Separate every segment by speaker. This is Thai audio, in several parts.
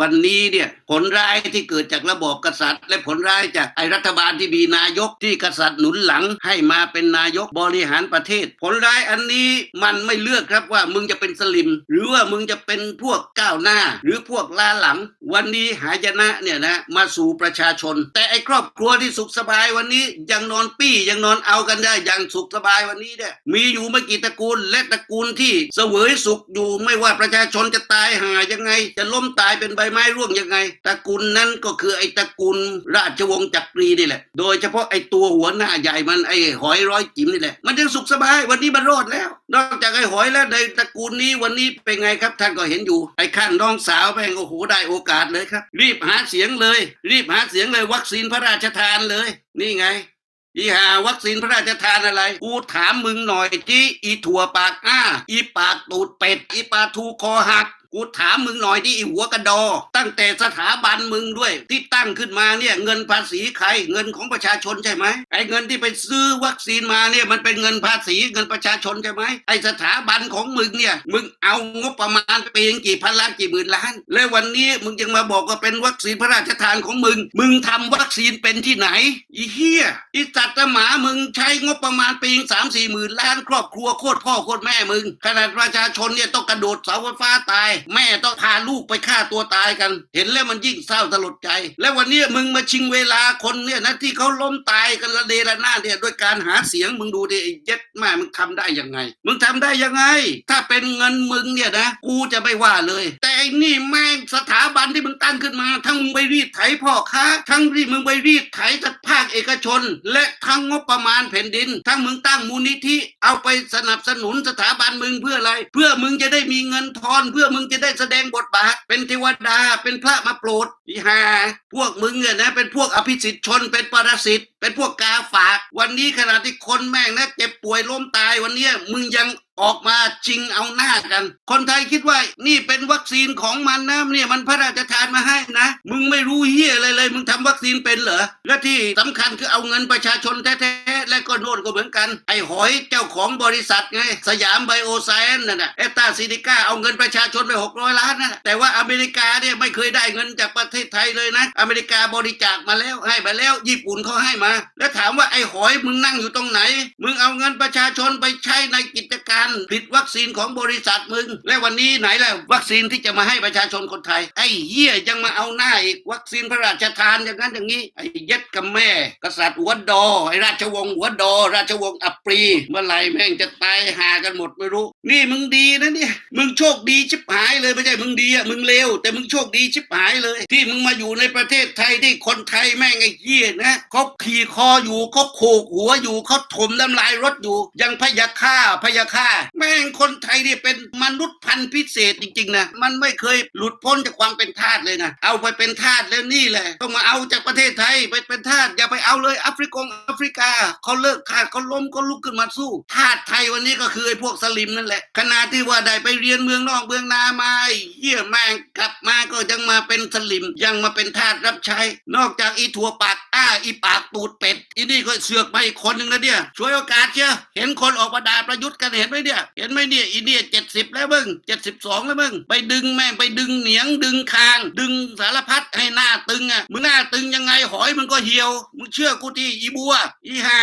Speaker 1: วันนี้เนี่ยผลร้ายที่เกิดจากระบอบกษัตริย์ และผลร้ายจากไอรัฐบาลที่มีนายกที่กษัตริย์หนุนหลังให้มาเป็นนายกบริหารประเทศ ผลร้ายอันนี้มันไม่เลือกครับว่ามึงจะเป็นสลิม หรือว่ามึงจะเป็นพวกก้าวหน้า หรือพวกล้าหลัง วันนี้หายนะเนี่ยนะมาสู่ประชาชน แต่ไอครอบครัวที่สุขสบายวันนี้ยังนอนปี้ยังนอนเอากันได้อย่างสุขสบายวันนี้เนี่ยมีอยู่ไม่กี่ตระกูลและตระกูลที่เสวยสุขอยู่ไม่ว่าประชาชนจะตายหายังไงจะล้มตายเป็นบไม้ร่วงยังไงตระกูลนั้นก็คือไอ้ตระกูลราชวงศ์จักรีนี่แหละ โดยเฉพาะไอ้ตัวหัวหน้าใหญ่มันไอหอยร้อยจิ๋มนี่แหละมันยังสุขสบายวันนี้มันรอดแล้ว นอกจากไอหอยแล้วในตระกูลนี้วันนี้เป็นไงครับ ท่านก็เห็นอยู่ ไอข้างน้องสาวแม่งโอ้โหได้โอกาสเลยครับ รีบหาเสียงเลย รีบหาเสียงเลยวัคซีนพระราชทานเลย นี่ไงอีหาวัคซีนพระราชทานอะไรกูถามมึงหน่อยจีอีถั่วปากอ้า อีปากตูดเป็ด อีปลาทูคอหัก กูถามมึงหน่อยที่อีหัวกระดอ ตั้งแต่สถาบันมึงด้วย ที่ตั้งขึ้นมาเนี่ยเงินภาษีใครเงินของประชาชนใช่ไหมไอ้เงินที่ไปซื้อวัคซีนมาเนี่ยมันเป็นเงินภาษีเงินประชาชนใช่ไหมไอ้สถาบันของมึงเนี่ยมึงเอางบประมาณไปเองกี่พันล้านกี่หมื่นล้าน แล้ววันนี้มึงยังมาบอกว่าเป็นวัคซีนพระราชทานของมึง มึงทำวัคซีนเป็นที่ไหนอีเหี้ยอีสัตว์หมามึงใช้งบประมาณปเองสามสี่หมื่นล้าน ครอบครัวโคตรพ่อโคตรแม่มึงขนาดประชาชนเนี่ยต้องกระโดดเสาไฟฟ้าตายแม่ต้องพาลูกไปฆ่าตัวตายกัน เห็นแล้วมันยิ่งเศร้าสลดใจ และวันนี้มึงมาชิงเวลาคนเนี่ยนะที่เขาล้มตายกันระเดระนาดเนี่ยด้วยการหาเสียงมึงดูดิไอ้เย็ดแม่มึงทำได้ยังไง มึงทำได้ยังไง ถ้าเป็นเงินมึงเนี่ยนะ กูจะไม่ว่าเลย แต่ อ้นี่แม่งสถาบันที่มึงตั้งขึ้นมา ทั้งมึงไปรีดไถพ่อค้า ทั้งที่มึงไปรีดไถจากภาคเอกชน และทั้งงบประมาณแผ่นดิน ทั้งมึงตั้งมูลนิธิเอาไปสนับสนุนสถาบันมึงเพื่ออะไร เพื่อมึงจะได้มีเงินทอน เพื่อมึงจะได้แสดงบทบาท เป็นเทวดาเป็นพระมาโปรดอีหาพวกมึงเนี่ยนะเป็นพวกอภิสิทธิชนเป็นปรสิต เป็นพวกกาฝาก วันนี้ขณะที่คนแม่งนะเจ็บป่วยล้มตายวันนี้มึงยังออกมาจริงเอาหน้ากัน คนไทยคิดว่านี่เป็นวัคซีนของมันนะเนี่ยมันพระราชทานมาให้นะ มึงไม่รู้เฮียอะไรเลย มึงทำวัคซีนเป็นเหรอ และที่สำคัญคือเอาเงินประชาชนแท้ๆ และก็โน่นก็เหมือนกัน ไอ้หอยเจ้าของบริษัทไง สยามไบโอไซเอนนั่นน่ะเอตาซินิก้าเอาเงินประชาชนไป 600 ล้านนะแต่ว่าอเมริกาเนี่ยไม่เคยได้เงินจากประเทศไทยเลยนะ อเมริกาบริจาคมาแล้วให้มาแล้วญี่ปุ่นเขาให้มาแล้วถามว่าไอ้หอยมึงนั่งอยู่ตรงไหน มึงเอาเงินประชาชนไปใช้ในกิจการผลิตวัคซีนของบริษัทมึง และวันนี้ไหนล่ะวัคซีนที่จะมาให้ประชาชนคนไทย ไอ้เหี้ยยังมาเอาหน้าอีกวัคซีนพระราชทานอย่างนั้นอย่างนี้ไอ้เย็ดกับแม่ กษัตริย์หัวดอไอ้ราชวงศ์หัวดอ ราชวงศ์อัปรี เมื่อไหร่แม่งจะตายหากันหมดไม่รู้ นี่มึงดีนะเนี่ยมึงโชคดีชิบหายเลยไม่ใช่มึงดีอะมึงเลวแต่มึงโชคดีชิบหายเลย ที่มึงมาอยู่ในประเทศไทยที่คนไทยแม่งไอ้เหี้ยนะเขาขี่คออยู่เขาโขกหัวอยู่เขาถมน้ำลายรถอยู่ ยังพยาฆ่าพยาฆ่าแม่งคนไทยนี่เป็นมนุษย์พันธุ์พิเศษจริงๆนะมันไม่เคยหลุดพ้นจากความเป็นทาสเลยนะเอาไปเป็นทาสแล้วนี่แหละต้องมาเอาจากประเทศไทยไปเป็นทาสอย่าไปเอาเลยแอฟริกงแอฟริกาเขาเลิกทาสเขาล้มก็ลุกขึ้นมาสู้ทาสไทยวันนี้ก็คือไอ้พวกสลิมนั่นแหละขณะที่ว่าได้ไปเรียนเมืองนอกเมืองนามาไอ้เหี้ยแม่งกลับมาก็ยังมาเป็นสลิมยังมาเป็นทาสรับใช้ นอกจากอีถั่วปากาอีปากตูดเป็ดอีนี่ก็เสือกมาอีกคนหนึ่งนะเนี่ยช่วยโอกาสเชียวเห็นคนออกมาด่าประยุทธ์กันเห็นไหมเนี่ย เห็นไหมเนี่ยอีเนี่ยเจ็ดสิบแล้วมึงเจ็ดสิบสองแล้วมึงไปดึงแม่งไปดึงเหนียงดึงคาง ดึงสารพัดให้หน้าตึงอะมึงหน้าตึงยังไงหอยมึงก็เหี่ยวมึงเชื่อกูที่อีบัวอีฮา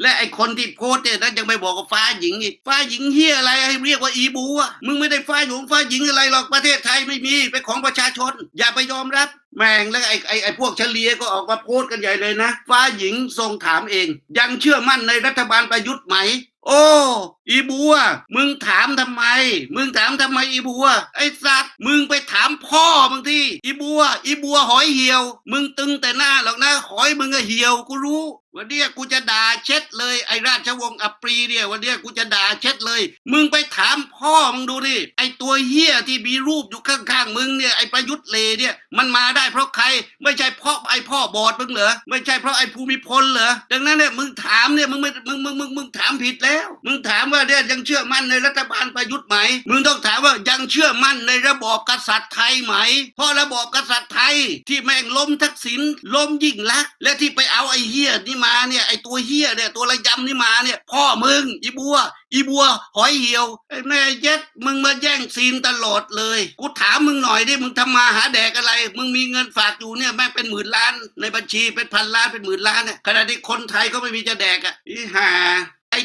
Speaker 1: และไอคนที่โพสต์เนี่ยนะยังไปบอกกับฟ้าหญิงอีกฟ้าหญิงเฮียอะไรให้เรียกว่าอีบัวมึงไม่ได้ฟ้าหญิงฟ้าหญิงอะไรหรอกประเทศไทยไม่มีเป็นของประชาชน อย่าไปยอมรับ แม่งแล้วไอ้ไอ้ไอ้พวกเฉลียก็ออกมาโพสต์กันใหญ่เลยนะ ฟ้าหญิงทรงถามเอง ยังเชื่อมั่นในรัฐบาลประยุทธ์ไหม โอ้อีบัว มึงถามทำไม มึงถามทำไมอีบัว ไอ้สัตว์ มึงไปถามพ่อมึงที่อีบัว อีบัวหอยเหี่ยว มึงตึงแต่หน้าหรอกนะ หอยมึงอะเหี่ยว กูรู้วันเนี้ยกูจะด่าเช็ดเลยไอ้ราชวงศ์อัปรีเนี่ยวันเนี้ยกูจะด่าเช็ดเลย มึงไปถามพ่อมึงดูดิไอ้ตัวเหี้ยที่มีรูปอยู่ข้างๆมึงเนี่ยไอ้ประยุทธ์เลเนี่ยมันมาได้เพราะใครไม่ใช่เพราะไอ้พ่อบอดมึงเหรอไม่ใช่เพราะไอ้ภูมิพลเหรอดังนั้นเนี่ยมึงถามเนี่ยมึงไม่มึงมึงมึงมึงถามผิดแล้วมึงถามว่าเนี่ยยังเชื่อมั่นในรัฐบาลประยุทธ์ไหม มึงต้องถามว่ายังเชื่อมั่นในระบอบกษัตริย์ไทยไหม เพราะระบอบกษัตริย์ไทยที่แม่งล้มทักษิณล้มยิ่งลักษณ์และที่ไปเอาไอ้เหี้ยนี่มาเนี่ยไอ้ตัวเฮียเนี่ยตัวระยำนี่มาเนี่ย พ่อมึงอีบัวอีบัวหอยเหี่ยวไอ้แม่เย็ดมึงมาแย่งซีนตลอดเลย กูถามมึงหน่อยดิมึงทำมาหาแดกอะไร มึงมีเงินฝากอยู่เนี่ยแม่งเป็นหมื่นล้าน ในบัญชีเป็นพันล้านเป็นหมื่นล้านเนี่ยขณะที่คนไทยก็ไม่มีจะแดกอะอีห่า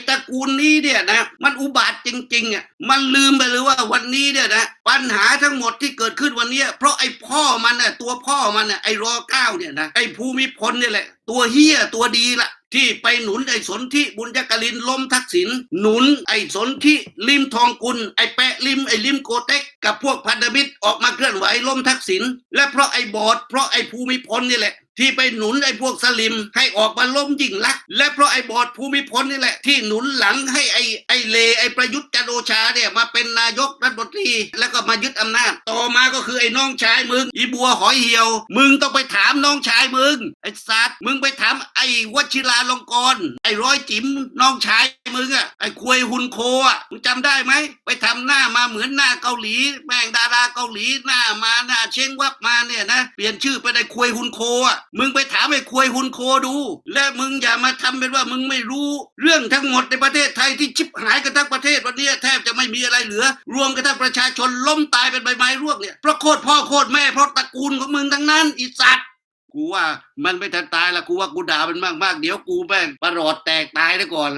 Speaker 1: ตระกูลนี้เนี่ยนะมันอุบาทจริงๆอะมันลืมไปเลยว่าวันนี้เนี่ยนะปัญหาทั้งหมดที่เกิดขึ้นวันนี้ เพราะไอ้พ่อมันน่ะตัวพ่อมันน่ะไอ้รอเก้าเนี่ยนะไอ้ภูมิพลเนี่ยแหละ ตัวเฮียตัวดีละที่ไปหนุนไอ้สนธิบุญยกลินล้มทักษิณหนุนไอ้สนธิลิมทองกุล ไอ้แปะลิมไอ้ลิมโกเต็กกับพวกพันธมิตรออกมาเคลื่อนไหวล้มทักษิณและเพราะไอ้บอดเพราะไอ้ภูมิพลนี่แหละ ที่ไปหนุนไอ้พวกสลิมให้ออกมาล้มยิ่งลัก และเพราะไอ้บอดภูมิพลนี่แหละ ที่หนุนหลังให้ไอ้ไอ้เลไอ้ประยุทธ์จันโอชาเนี่ยมาเป็นนายกรัฐมนตรี แล้วก็มายึดอำนาจ ต่อมาก็คือไอ้น้องชายมึง อีบัวหอยเหี่ยว มึงต้องไปถามน้องชายมึงไอ้สัตว์มึงไปถามไอ้วชิราลงกร ไอ้ร้อยจิ๋มน้องชายมึงอะไอ้ควยหุนโคอะมึงจำได้ไหมไปทำหน้ามาเหมือนหน้าเกาหลี แม่งดาราเกาหลีหน้ามาหน้าเช้งวับมาเนี่ยนะเปลี่ยนชื่อเป็นไอ้ควยหุนโคอะมึงไปถามไอ้ควยหุนโคดู และมึงอย่ามาทำเป็นว่ามึงไม่รู้เรื่องทั้งหมดในประเทศไทยที่ชิบหายกันทั้งประเทศวันนี้แทบจะไม่มีอะไรเหลือ รวมกันทั้งประชาชนล้มตายเป็นใบไม้ร่วงเนี่ยเพราะโคตรพ่อโคตรแม่เพราะตระกูลของมึงทั้งนั้นอีสัตว์กูว่ามันไม่ทันตายละกูว่ากูด่ามันมากๆเดี๋ยวกูแม่งประหลอดแตกตายซะก่อน